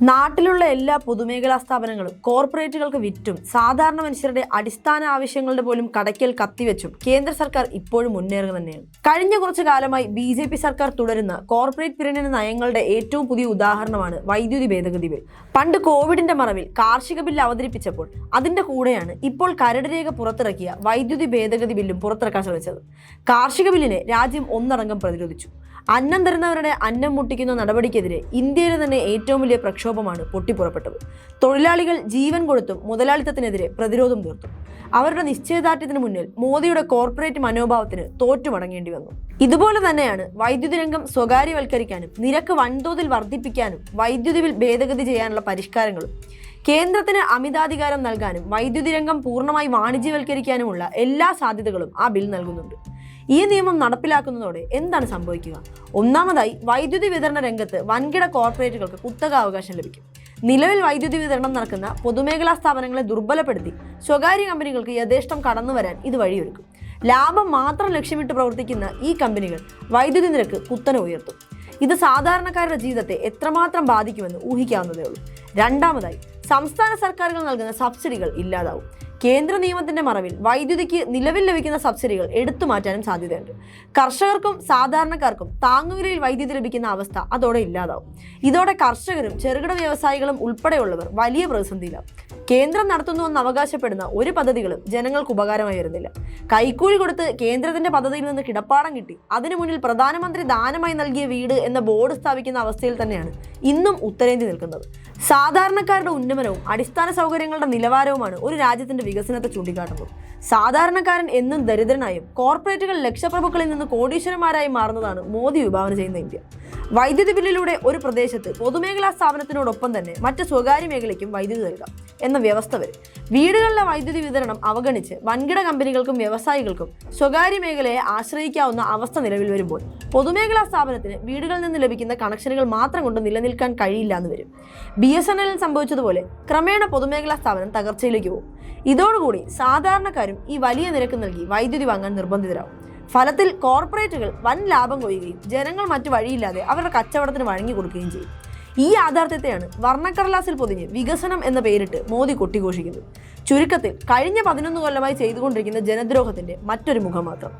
നാട്ടിലുള്ള എല്ലാ പൊതുമേഖലാ സ്ഥാപനങ്ങളും കോർപ്പറേറ്റുകൾക്ക് വിറ്റും സാധാരണ മനുഷ്യരുടെ അടിസ്ഥാന ആവശ്യങ്ങളുടെ പോലും കടയ്ക്കൽ കത്തിവെച്ചും കേന്ദ്ര സർക്കാർ ഇപ്പോഴും മുന്നേറുക തന്നെയാണ്. കഴിഞ്ഞ കുറച്ചു കാലമായി ബി ജെ പി സർക്കാർ തുടരുന്ന കോർപ്പറേറ്റ് പിരണന നയങ്ങളുടെ ഏറ്റവും പുതിയ ഉദാഹരണമാണ് വൈദ്യുതി ഭേദഗതി ബിൽ. പണ്ട് കോവിഡിന്റെ മറവിൽ കാർഷിക ബില്ല് അവതരിപ്പിച്ചപ്പോൾ അതിന്റെ കൂടെയാണ് ഇപ്പോൾ കരട് രേഖ പുറത്തിറക്കിയ വൈദ്യുതി ഭേദഗതി ബില്ലും പുറത്തിറക്കാൻ ശ്രമിച്ചത്. കാർഷിക ബില്ലിനെ രാജ്യം ഒന്നടങ്കം പ്രതിരോധിച്ചു. അന്നം തരുന്നവരുടെ അന്നം മുട്ടിക്കുന്ന നടപടിക്കെതിരെ ഇന്ത്യയിലെ തന്നെ ഏറ്റവും വലിയ പ്രക്ഷോഭമാണ് പൊട്ടിപ്പുറപ്പെട്ടത്. തൊഴിലാളികൾ ജീവൻ കൊടുത്തും മുതലാളിത്തത്തിനെതിരെ പ്രതിരോധം തീർത്തു. അവരുടെ നിശ്ചയദാർഢ്യത്തിന് മുന്നിൽ മോദിയുടെ കോർപ്പറേറ്റ് മനോഭാവത്തിന് തോറ്റുമടങ്ങേണ്ടി വന്നു. ഇതുപോലെ തന്നെയാണ് വൈദ്യുതി രംഗം സ്വകാര്യവൽക്കരിക്കാനും നിരക്ക് വൻതോതിൽ വർദ്ധിപ്പിക്കാനും വൈദ്യുതി ബിൽ ഭേദഗതി ചെയ്യാനുള്ള പരിഷ്കാരങ്ങളും കേന്ദ്രത്തിന് അമിതാധികാരം നൽകാനും വൈദ്യുതി രംഗം പൂർണമായി വാണിജ്യവൽക്കരിക്കാനുമുള്ള എല്ലാ സാധ്യതകളും ആ ബിൽ നൽകുന്നുണ്ട്. ഈ നിയമം നടപ്പിലാക്കുന്നതോടെ എന്താണ് സംഭവിക്കുക? ഒന്നാമതായി വൈദ്യുതി വിതരണ രംഗത്ത് വൻകിട കോർപ്പറേറ്റുകൾക്ക് കുത്തകാവകാശം ലഭിക്കും. നിലവിൽ വൈദ്യുതി വിതരണം നടക്കുന്ന പൊതുമേഖലാ സ്ഥാപനങ്ങളെ ദുർബലപ്പെടുത്തി സ്വകാര്യ കമ്പനികൾക്ക് യഥേഷ്ടം കടന്നു വരാൻ ഇത് വഴിയൊരുക്കും. ലാഭം മാത്രം ലക്ഷ്യമിട്ട് പ്രവർത്തിക്കുന്ന ഈ കമ്പനികൾ വൈദ്യുതി നിരക്ക് കുത്തനെ ഉയർത്തും. ഇത് സാധാരണക്കാരുടെ ജീവിതത്തെ എത്രമാത്രം ബാധിക്കുമെന്ന് ഊഹിക്കാവുന്നതേ ഉള്ളൂ. രണ്ടാമതായി സംസ്ഥാന സർക്കാരുകൾ നൽകുന്ന സബ്സിഡികൾ ഇല്ലാതാവും. കേന്ദ്ര നിയമത്തിന്റെ മറവിൽ വൈദ്യുതിക്ക് നിലവിൽ ലഭിക്കുന്ന സബ്സിഡികൾ എടുത്തു മാറ്റാനും സാധ്യതയുണ്ട്. കർഷകർക്കും സാധാരണക്കാർക്കും താങ്ങുവിലയിൽ വൈദ്യുതി ലഭിക്കുന്ന അവസ്ഥ അതോടെ ഇല്ലാതാവും. ഇതോടെ കർഷകരും ചെറുകിട വ്യവസായികളും ഉൾപ്പെടെയുള്ളവർ വലിയ പ്രതിസന്ധിയിലാവും. കേന്ദ്രം നടത്തുന്നുവെന്ന് അവകാശപ്പെടുന്ന ഒരു പദ്ധതികളും ജനങ്ങൾക്ക് ഉപകാരമായി വരുന്നില്ല. കൈക്കൂലി കൊടുത്ത് കേന്ദ്രത്തിന്റെ പദ്ധതിയിൽ നിന്ന് കിടപ്പാടം കിട്ടി. അതിനു മുന്നിൽ പ്രധാനമന്ത്രി ദാനമായി നൽകിയ വീട് എന്ന ബോർഡ് സ്ഥാപിക്കുന്ന അവസ്ഥയിൽ തന്നെയാണ് ഇന്നും ഉത്തരേന്ത്യ നിൽക്കുന്നത്. സാധാരണക്കാരുടെ ഉന്നമനവും അടിസ്ഥാന സൗകര്യങ്ങളുടെ നിലവാരവുമാണ് ഒരു രാജ്യത്തിന്റെ വികസനത്തെ ചൂണ്ടിക്കാട്ടുന്നത്. സാധാരണക്കാരൻ എന്നും ദരിദ്രനായും കോർപ്പറേറ്റുകൾ ലക്ഷപ്രഭുക്കളിൽ നിന്ന് കോടീശ്വരന്മാരായി മാറുന്നതാണ് മോദി വിഭാവന ചെയ്യുന്ന ഇന്ത്യ. വൈദ്യുതി ബില്ലിലൂടെ ഒരു പ്രദേശത്ത് പൊതുമേഖലാ സ്ഥാപനത്തിനോടൊപ്പം തന്നെ മറ്റ് സ്വകാര്യ മേഖലയ്ക്കും വൈദ്യുതി നൽകാം എന്ന വ്യവസ്ഥ വരും. വീടുകളിലെ വൈദ്യുതി വിതരണം അവഗണിച്ച് വൻകിട കമ്പനികൾക്കും വ്യവസായികൾക്കും സ്വകാര്യ മേഖലയെ ആശ്രയിക്കാവുന്ന അവസ്ഥ നിലവിൽ വരുമ്പോൾ പൊതുമേഖലാ സ്ഥാപനത്തിന് വീടുകളിൽ നിന്ന് ലഭിക്കുന്ന കണക്ഷനുകൾ മാത്രം കൊണ്ട് നിലനിൽക്കാൻ കഴിയില്ല എന്ന് വരും. ബി എസ് എൻ എല്ലിൽ സംഭവിച്ചതുപോലെ ക്രമേണ പൊതുമേഖലാ സ്ഥാപനം തകർച്ചയിലേക്ക് പോകും. ഇതോടുകൂടി സാധാരണക്കാരും ഈ വലിയ നിരക്ക് നൽകി വൈദ്യുതി വാങ്ങാൻ നിർബന്ധിതരാകും ഫലത്തിൽ കോർപ്പറേറ്റുകൾ വൻ ലാഭം കൊയ്യുകയും ജനങ്ങൾ മറ്റു വഴിയില്ലാതെ അവരുടെ കച്ചവടത്തിന് വഴങ്ങി കൊടുക്കുകയും ചെയ്യും. ഈ യാഥാർത്ഥ്യത്തെയാണ് വർണക്കടലാസിൽ പൊതിഞ്ഞ് വികസനം എന്ന പേരിട്ട് മോദി കൊട്ടിഘോഷിക്കുന്നത്. ചുരുക്കത്തിൽ കഴിഞ്ഞ പതിനൊന്ന് കൊല്ലമായി ചെയ്തുകൊണ്ടിരിക്കുന്ന ജനദ്രോഹത്തിന്റെ മറ്റൊരു മുഖം മാത്രം.